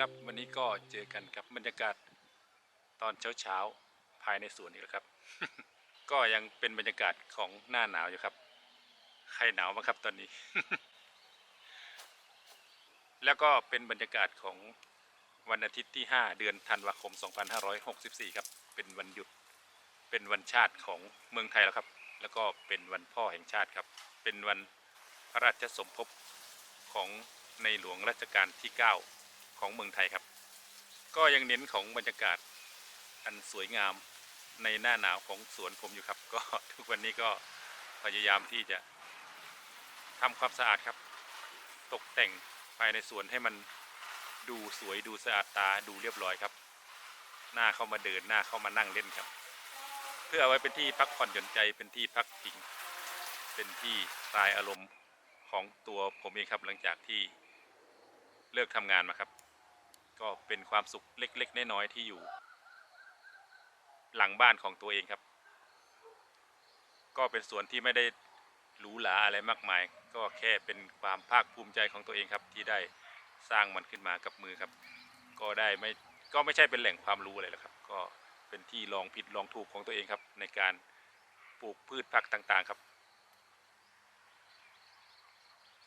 ครับ วันนี้ก็เจอกันกับบรรยากาศตอนเช้าๆภายในสวนนี่แหละครับ ก็ยังเป็นบรรยากาศของหน้าหนาวอยู่ครับ ใครหนาวบ้างครับตอนนี้ แล้วก็เป็นบรรยากาศของวันอาทิตย์ที่ 5 เดือนธันวาคม 2564 ครับ เป็นวันหยุด เป็นวันชาติของเมืองไทยแล้วครับ แล้วก็เป็นวันพ่อแห่งชาติครับ เป็นวันพระราชสมภพของในหลวงรัชกาลที่ 9 ของเมืองไทยครับ ก็ยังเน้นของบรรยากาศอันสวยงามในหน้าหนาวของสวนผมอยู่ครับ ก็ทุกวันนี้ก็พยายามที่จะทำความสะอาดครับ ตกแต่งภายในสวนให้มันดูสวยดูสะอาดตาดูเรียบร้อยครับ หน้าเข้ามาเดินหน้าเข้ามานั่งเล่นครับ เพื่อเอาไว้เป็นที่พักผ่อนหย่อนใจเป็นที่พักพิง เป็นที่คลายอารมณ์ของตัวผมเองครับหลังจากที่เลิกทำงานมาครับ ก็เป็นความสุขเล็ก ๆ น้อยๆที่อยู่ หลังบ้านของตัวเองครับ ก็เป็นส่วนที่ไม่ได้หรูหราอะไรมากมาย ก็แค่เป็นความภาคภูมิใจของตัวเองครับ ที่ได้สร้างมันขึ้นมากับมือครับ ก็ได้ไม่ก็ไม่ใช่เป็นแหล่งความรู้อะไรหรอกครับ ก็เป็นที่ลองผิดลองถูกของตัวเองครับ ในการปลูกพืชผักต่างๆครับ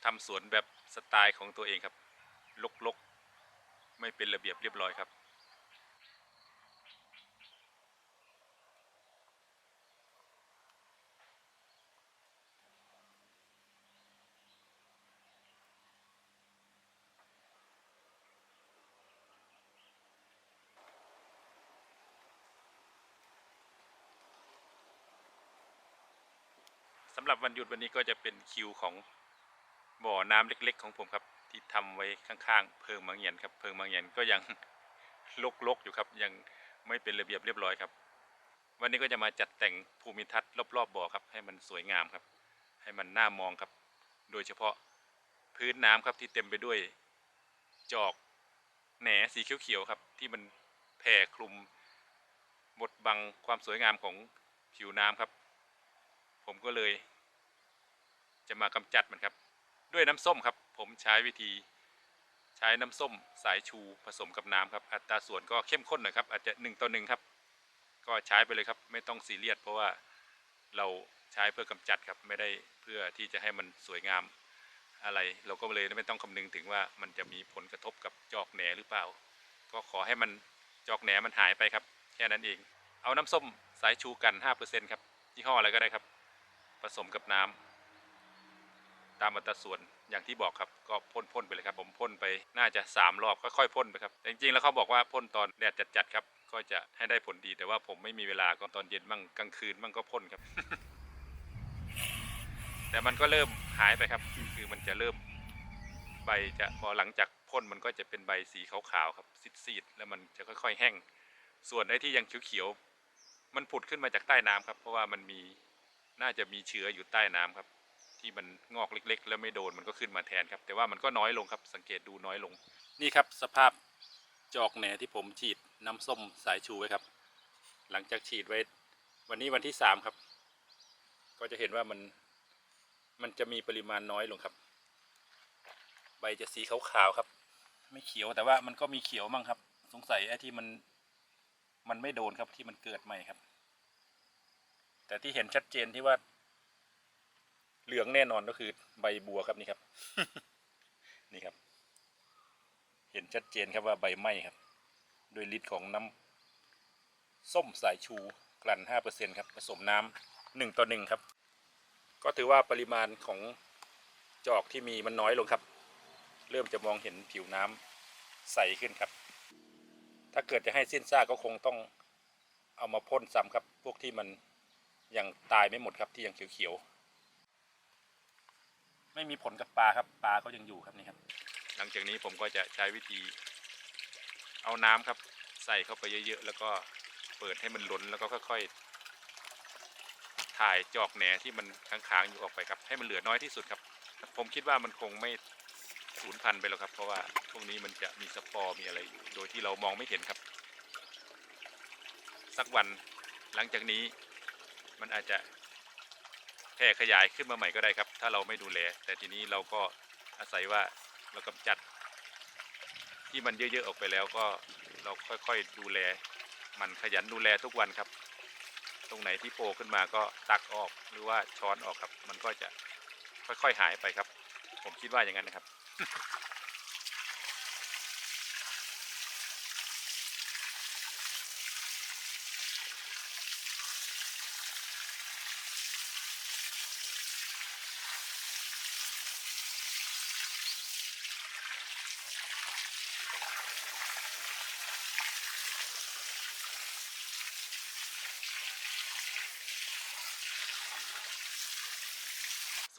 ทำสวนแบบสไตล์ของตัวเองครับ ลกๆ ไม่เป็นระเบียบเรียบร้อยครับ สำหรับวันหยุดวันนี้ก็จะเป็นคิวของบ่อน้ำเล็ก ๆ ของผมครับ ที่ทำไว้ข้างๆเพิงบางเหียนครับเพิงบางเหียนก็ยังลกๆอยู่ครับ ยังไม่เป็นระเบียบเรียบร้อยครับ วันนี้ก็จะมาจัดแต่งภูมิทัศน์รอบๆบ่อครับ ให้มันสวยงามครับ ให้มันน่ามองครับ โดยเฉพาะพื้นน้ำครับที่เต็มไปด้วยจอกแหนสีเขียวๆครับ ที่มันแผ่คลุมบดบังความสวยงามของผิวน้ำครับ ผมก็เลย จะมากำจัดมันครับ ด้วยน้ำส้มครับ ผมใช้วิธีใช้น้ำส้มสายชูผสมกับน้ำครับ อัตราส่วนก็เข้มข้นหน่อยครับ อาจจะหนึ่งต่อหนึ่งครับ ก็ใช้ไปเลยครับ ไม่ต้องซีเรียสเพราะว่าเราใช้เพื่อกำจัดครับ ไม่ได้เพื่อที่จะให้มันสวยงามอะไร เราก็เลยไม่ต้องคำนึงถึงว่ามันจะมีผลกระทบกับจอกแหนหรือเปล่า ก็ขอให้มันจอกแหนมันหายไปครับ แค่นั้นเอง เอาน้ำส้มสายชูกัน 5%ครับยี่ห้ออะไรก็ได้ครับ ผสมกับน้ำ ตามอัตราส่วนอย่างที่บอกครับก็พ่นพ่นไปเลยครับ ผมพ่นไปน่าจะสามรอบค่อยๆพ่นไปครับจริงๆแล้วเขาบอกว่าพ่นตอนแดดจัดๆครับ ก็จะให้ได้ผลดีแต่ว่าผมไม่มีเวลาก็ตอนเย็นบ้างกลางคืนบ้างก็พ่นครับ แต่มันก็เริ่มหายไปครับ คือมันจะเริ่มใบจะพอหลังจากพ่นมันก็จะเป็นใบสีขาวๆครับซีดๆแล้วมันจะค่อยๆแห้ง ส่วนไอ้ที่ยังเขียวๆมันผุดขึ้นมาจากใต้น้ำครับ เพราะว่ามันมีน่าจะมีเชื้ออยู่ใต้น้ำครับ ที่มันงอกเล็ก ๆ แล้วไม่โดนมันก็ขึ้นมาแทนครับ แต่ว่ามันก็น้อยลงครับ สังเกตดูน้อยลง นี่ครับสภาพจอกแหนที่ผมฉีดน้ำส้มสายชูไว้ครับ หลังจากฉีดไว้ วันนี้วันที่สามครับ ก็จะเห็นว่ามันมันจะมีปริมาณน้อยลงครับ ใบจะสีขาวๆครับ ไม่เขียวแต่ว่ามันก็มีเขียวมั่งครับ สงสัยไอ้ที่มันมันไม่โดนครับที่มันเกิดใหม่ครับ แต่ที่เห็นชัดเจนที่ว่า เหลืองแน่นอนก็คือใบบัวครับนี่ครับ นี่ครับ เห็นชัดเจนครับว่าใบไหม้ครับ โดยฤทธิ์ของน้ำส้มสายชูกลั่นห้าเปอร์เซ็นครับผสมน้ำหนึ่งต่อหนึ่งครับ ก็ถือว่าปริมาณของจอกที่มีมันน้อยลงครับ เริ่มจะมองเห็นผิวน้ำใสขึ้นครับ ถ้าเกิดจะให้สิ้นซากก็คงต้องเอามาพ่นซ้ำครับ พวกที่มันยังตายไม่หมดครับที่ยังเขียวๆ ไม่มีผลกับปลาครับปลาก็ยังอยู่ครับนี่ครับ หลังจากนี้ผมก็จะใช้วิธี เอาน้ำครับ ใส่เข้าไปเยอะๆ แล้วก็เปิดให้มันล้นแล้วก็ค่อยๆ ถ่ายจอกแหนที่มันค้างๆอยู่ออกไปครับ ให้มันเหลือน้อยที่สุดครับ ผมคิดว่ามันคงไม่สูญพันธุ์ไปหรอกครับ เพราะว่าพวกนี้มันจะมีสปอร์มีอะไรอยู่โดยที่เรามองไม่เห็นครับ สักวันหลังจากนี้มันอาจจะ แพร่ขยายขึ้นมาใหม่ก็ได้ครับ ถ้าเราไม่ดูแล แต่ทีนี้เราก็อาศัยว่าเรากำจัด ที่มันเยอะๆออกไปแล้วก็เราค่อยๆดูแล มันขยันดูแลทุกวันครับ ตรงไหนที่โผล่ขึ้นมาก็ตักออกหรือว่าช้อนออกครับ มันก็จะค่อยๆหายไปครับ ผมคิดว่าอย่างนั้นนะครับ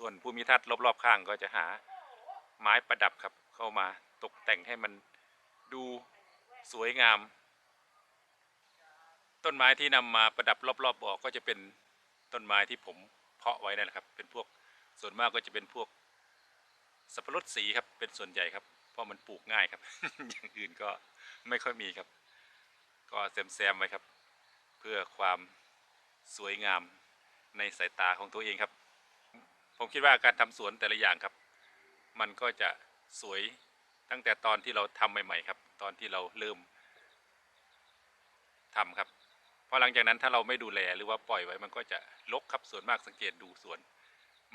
ส่วนภูมิทัศน์รอบๆข้างก็จะหาไม้ประดับครับเข้ามาตกแต่งให้มันดูสวยงาม ต้นไม้ที่นำมาประดับรอบๆบ่อก็จะเป็นต้นไม้ที่ผมเพาะไว้นั่นแหละครับ เป็นพวกส่วนมากก็จะเป็นพวกสับปะรดสีครับเป็นส่วนใหญ่ครับ เพราะมันปลูกง่ายครับ อย่างอื่นก็ไม่ค่อยมีครับ ก็แซมๆไว้ครับ เพื่อความสวยงามในสายตาของตัวเองครับ ผมคิดว่าการทำสวนแต่ละอย่างครับ มันก็จะสวยตั้งแต่ตอนที่เราทำใหม่ ๆ ครับ ตอนที่เราเริ่มทำครับ เพราะหลังจากนั้นถ้าเราไม่ดูแลหรือว่าปล่อยไว้มันก็จะรกครับส่วนมากสังเกตดูสวน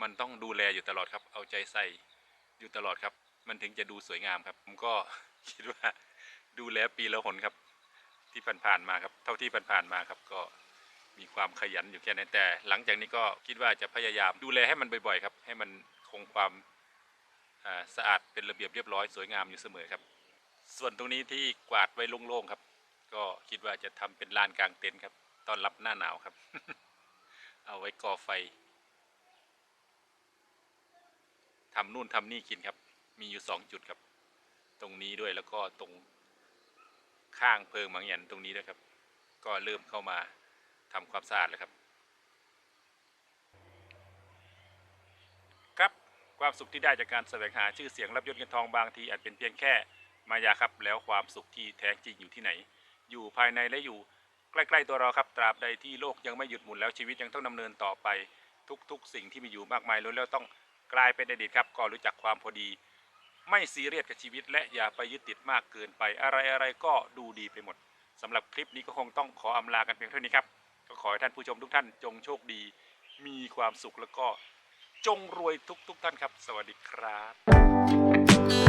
มันต้องดูแลอยู่ตลอดครับ เอาใจใส่อยู่ตลอดครับ มันถึงจะดูสวยงามครับ ผมก็คิดว่าดูแลปีละหนครับ ที่ผ่านๆมาครับ เท่าที่ผ่านๆมาครับก็ มีความขยันอยู่แค่นั้นแต่ หลังจากนี้ก็คิดว่าจะพยายามดูแลให้มันบ่อยๆครับ ให้มันคงความาสะอาดเป็นระเบียบเรียบร้อยสวยงามอยู่เสมอครับ ส่วนตรงนี้ที่กวาดไว้โล่งๆครับ ก็คิดว่าจะทำเป็นลานกลางเต็นท์ครับตอนรับหน้าหนาวครับ เอาไว้ก่อไฟทำนู่นทำนี่กินครับ มีอยู่สองจุดครับ ตรงนี้ด้วยแล้วก็ตรงข้างเพิงบางหยันตรงนี้ด้วยครับ ก็เริ่มเข้ามา ทำความสะอาดเลยครับ ครับความสุขที่ได้จากการแสวงหาชื่อเสียงรับยศเงินทองบางทีอาจเป็นเพียงแค่มายาครับ แล้วความสุขที่แท้จริงอยู่ที่ไหน อยู่ภายในและอยู่ใกล้ๆตัวเราครับตราบใดที่โลกยังไม่หยุดหมุนแล้วชีวิตยังต้องดำเนินต่อไปทุกๆ สิ่งที่มีอยู่มากมายล้วนแล้วต้องกลายเป็นอดีตครับก็รู้จักความพอดี ไม่ซีเรียสกับชีวิต และอย่าไปยึดติดมากเกินไปอะไรๆก็ดูดีไปหมดสำหรับคลิปนี้ก็คงต้องขออำลากันเพียงเท่านี้ครับ ก็ขอให้ท่านผู้ชมทุกท่านจงโชคดี มีความสุขแล้วก็จงรวยทุกๆท่านครับ สวัสดีครับ